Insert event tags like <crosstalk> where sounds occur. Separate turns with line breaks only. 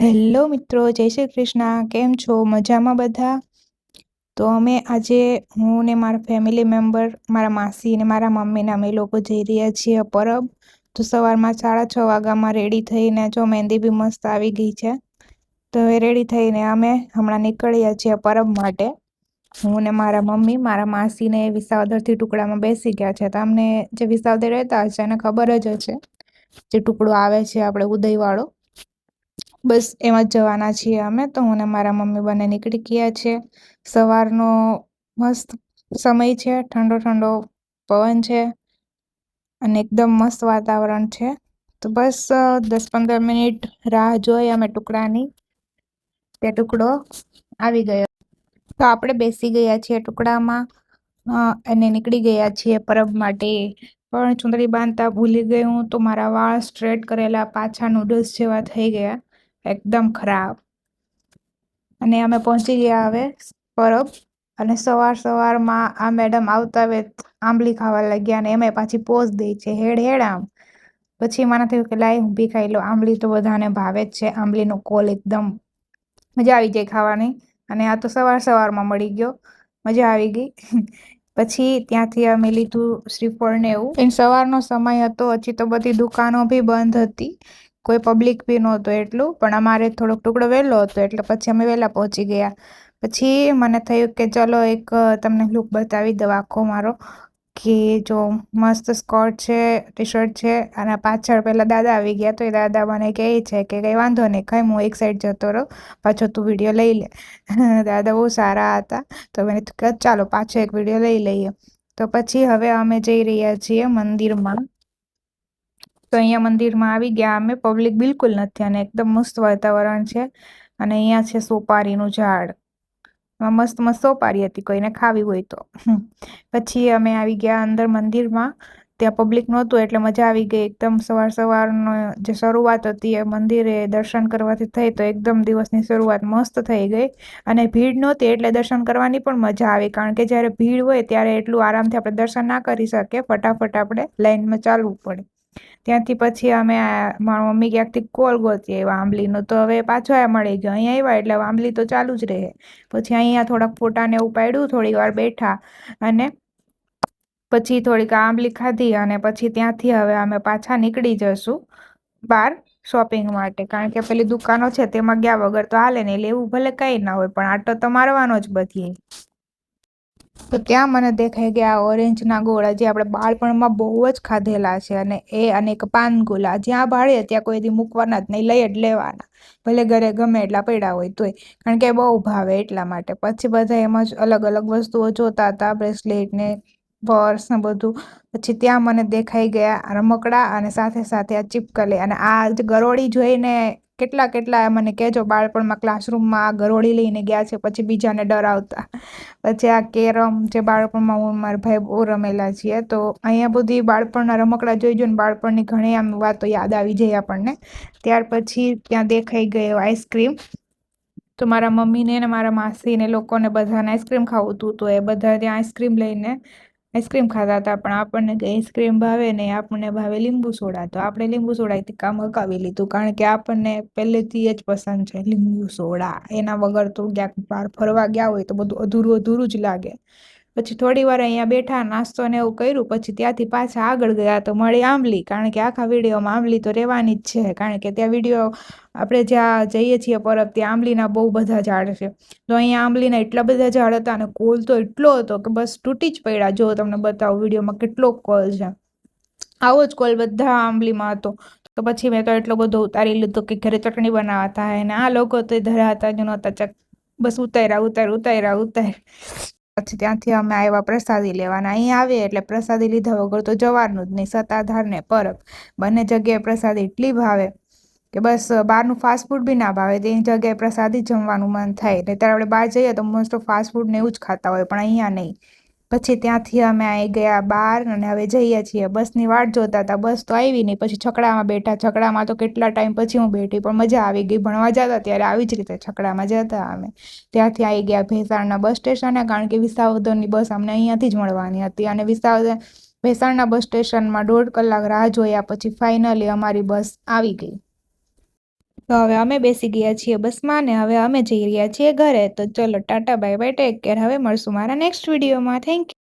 Hello મિત્રો, જય શ્રી કૃષ્ણ. કેમ છો? મજામાં બધા? તો અમે આજે હું ને મારા ફેમિલી મેમ્બર મારા માસી ને મારા મમ્મીને અમે લોકો જઈ રહ્યા છીએ પરબ. તો સવારમાં સાડા છ વાગ્યામાં રેડી થઈને જો મહેંદી બી મસ્ત આવી ગઈ છે. તો હવે રેડી થઈને અમે હમણાં નીકળ્યા છીએ પરબ માટે. હું ને મારા મમ્મી, મારા માસીને વિસાવદરથી ટુકડામાં બેસી ગયા છે. તમને જે વિસાવદર રહેતા હશે એને ખબર જ હશે. જે ટુકડો આવે છે, આપણે ઉદયવાળો. બસ એમાં જ જવાના છીએ અમે. તો હું ને મારા મમ્મી બંને નીકળી ગયા છે. સવારનો મસ્ત સમય છે. ઠંડો ઠંડો પવન છે. અને એકદમ મસ્ત વાતાવરણ છે. તો બસ દસ પંદર મિનિટ રાહ જોઈ અમે ટુકડાની. તે ટુકડો આવી ગયો. તો આપણે બેસી ગયા છીએ ટુકડામાં. અને નીકળી ગયા છીએ પરબ માટે. પણ ચુંદડી બાંધતા ભૂલી ગયું તો મારા વાળ સ્ટ્રેટ કરેલા પાછા નૂડલ્સ જેવા થઈ ગયા. એકદમ ખરાબ. અને અમે પહોંચી ગયા હવે પરબ અને સવાર સવારમાં આ મેડમ આવતા હવે આંબલી ખાવા લાગ્યા અને એમાં પાછી પોઝ દે છે. હેડ હેડ આમ. પછી મને થયું કે લાય હું બી ખાઈ લો આંબલી તો બધાને ભાવે જ છે. આંબલીનો કોલ એકદમ મજા આવી જાય ખાવાની. અને આ તો સવાર સવારમાં મળી ગયો. મજા આવી ગઈ. પછી ત્યાંથી અમે લીધું શ્રીફળ ને એવું સવારનો સમય હતો. હજી તો બધી દુકાનો બી બંધ હતી. કોઈ પબ્લિક બી નહોતું એટલું, પણ અમારે થોડોક ટુકડો વહેલો હતો, એટલે પછી અમે વહેલા પહોંચી ગયા. પછી મને થયું કે ચલો એક તમને લુક બતાવી દઉં આખો મારો, કે જો મસ્ત સ્કર્ટ છે ટી શર્ટ છે, અને પાછળ પહેલાં દાદા આવી ગયા, તો એ દાદા મને કહે છે કે કંઈ વાંધો નહીં કંઈ હું એક સાઈડ જતો રહો, પાછો તું વીડિયો લઈ લે. <laughs> દાદા બહુ સારા હતા, તો મેં ચાલો પાછો એક વીડિયો લઈ લઈએ. તો પછી હવે અમે જઈ રહ્યા છીએ મંદિરમાં. તો અહીંયા મંદિરમાં આવી ગયા. અમે પબ્લિક બિલકુલ નથી અને એકદમ મસ્ત વાતાવરણ છે. અને અહીંયા છે સોપારીનું ઝાડ. મસ્ત મસ્ત સોપારી હતી. કોઈને ખાવી હોય તો. પછી અમે આવી ગયા અંદર મંદિરમાં. ત્યાં પબ્લિક નહોતું એટલે મજા આવી ગઈ. એકદમ સવાર સવારનો જે શરૂઆત હતી એ મંદિરે દર્શન કરવાથી થઈ તો એકદમ દિવસની શરૂઆત મસ્ત થઈ ગઈ. અને ભીડ નહોતી એટલે દર્શન કરવાની પણ મજા આવી. કારણ કે જ્યારે ભીડ હોય ત્યારે એટલું આરામથી આપણે દર્શન ના કરી શકીએ. ફટાફટ આપણે લાઈનમાં ચાલવું પડે. ત્યાંથી પછી અમે મારા મમ્મી ક્યાંકથી કોલ ગોતી આવ્યા આંબલીનો. તો હવે પાછો આ મળી ગયો. અહીંયા આવ્યા એટલે આંબલી તો ચાલુ જ રહે. પછી અહીંયા થોડાક ફોટાને એવું પાડ્યું થોડી વાર બેઠા અને પછી થોડીક આંબલી ખાધી અને પછી ત્યાંથી હવે અમે પાછા નીકળી જશું બહાર શોપિંગ માટે. કારણ કે પેલી દુકાનો છે તેમાં ગયા વગર તો હાલે નહીં લેવું ભલે કંઈ ના હોય, પણ આટો તો મારવાનો જ બધી. તો ત્યાં મને દેખાઈ ગયા ઓરેન્જના ગોળા જે આપણે બાળપણમાં બહુ જ ખાધેલા છે અને એ અને એક પાનગુલા. જ્યાં ભાળીએ ત્યાં કોઈ દી મૂકવાના જ નહીં, લઈ જ લેવાના. ભલે ઘરે ગમે એટલા પડ્યા હોય તોય. કારણ કે બહુ ભાવે એટલા માટે. પછી બધા એમાં જ અલગ અલગ વસ્તુઓ જોતા હતા, બ્રેસલેટ ને પર્સ ને બધું. પછી ત્યાં મને દેખાઈ ગયા રમકડા અને સાથે સાથે આ ચીપકલી. અને આ જ ગરોળી જોઈને કેટલા કેટલા મને કહેજો, બાળપણમાં ક્લાસરૂમમાં આ ગરોળી લઈને ગયા છે, પછી બીજાને ડરાવતા. પછી આ કેરમ જે બાળપણમાં હું મારા ભાઈ બહુ રમેલા છીએ, તો અહીંયા બધી બાળપણના રમકડા જોઈ જોઈને બાળપણની ઘણી આમ વાતો યાદ આવી જાય આપણને. ત્યાર પછી ત્યાં દેખાઈ ગયો આઈસ્ક્રીમ તો મારા મમ્મીને ને મારા માસીને લોકોને બધાને આઈસ્ક્રીમ ખાવું હતું, તો એ બધા ત્યાં આઈસ્ક્રીમ લઈને આઈસ્ક્રીમ ખાતા હતા, પણ આપણને કે આઈસ્ક્રીમ ભાવે નહીં, આપણને ભાવે લીંબુ સોડા. તો આપણે લીંબુ સોડાથી કામ હકાવી લીધું, કારણ કે આપણને પહેલેથી જ પસંદ છે લીંબુ સોડા. એના વગર તો ક્યાંક બહાર ફરવા ગયા હોય તો બધું અધૂરું અધૂરું જ લાગે. પછી થોડી વાર અહીંયા બેઠા, નાસ્તો ને એવું કર્યું, પછી ત્યાંથી પાછા આગળ ગયા તો મળી આંબલી. કારણ કે આખા વિડીયોમાં આંબલી તો રહેવાની જ છે. કારણ કે ત્યાં વીડિયો આપણે જ્યાં જઈએ છીએ પરબ, ત્યાં આંબલીના બહુ બધા ઝાડ છે. તો અહીંયા આંબલીના એટલા બધા ઝાડ હતા અને કોલ તો એટલો હતો કે બસ તૂટી જ પડ્યા. જો તમને બતાવું વિડીયોમાં કેટલો કોલ છે. આવો જ કોલ બધા આંબલીમાં હતો. તો પછી મેં તો એટલો બધો ઉતારી લીધો કે ઘરે ચટણી બનાવતા હતા અને આ લોકો તો ધરાતા જ નહોતા. ચક, બસ ઉતાર્યા ઉતાર ઉતાર્યા ઉતાર પછી ત્યાંથી અમે આવ્યા પ્રસાદી લેવાના. અહીંયા આવીએ એટલે પ્રસાદી લીધા વગર તો જવાનું જ નહીં. સત્તાધાર ને પરબ. બંને જગ્યાએ પ્રસાદી એટલી ભાવે કે બસ બહારનું ફાસ્ટ ફૂડ બી ના ભાવે. તેની જગ્યાએ પ્રસાદી જમવાનું મન થાય. ત્યારે આપણે બહાર જઈએ તો મોસ્ટ ઓફ ફાસ્ટફૂડ ને એવું જ ખાતા હોય. પણ અહીંયા નહીં. પછી ત્યાંથી અમે આવી ગયા બહાર અને હવે જઈએ છીએ. બસની વાટ જોતા હતા. બસ તો આવી નહીં, પછી છકડામાં બેઠા. છકડામાં તો કેટલા ટાઈમ પછી હું બેઠી, પણ મજા આવી ગઈ. ભણવા જતા ત્યારે આવી જ રીતે છકડામાં જતા અમે. ત્યાંથી આવી ગયા ભેસાણના બસ સ્ટેશને, કારણ કે વિસાવદરની બસ અમને અહીંયાથી જ મળવાની હતી. અને વિસાવદર, ભેસાણના બસ સ્ટેશનમાં દોઢ કલાક રાહ જોયા પછી ફાઇનલી અમારી બસ આવી ગઈ. તો હવે અમે બેસી ગયા છીએ બસમાં ને હવે અમે જઈ રહ્યા છીએ ઘરે. તો ચલો Tata bye bye take care હવે મળશું મારા નેક્સ્ટ વિડીયોમાં થેન્ક યુ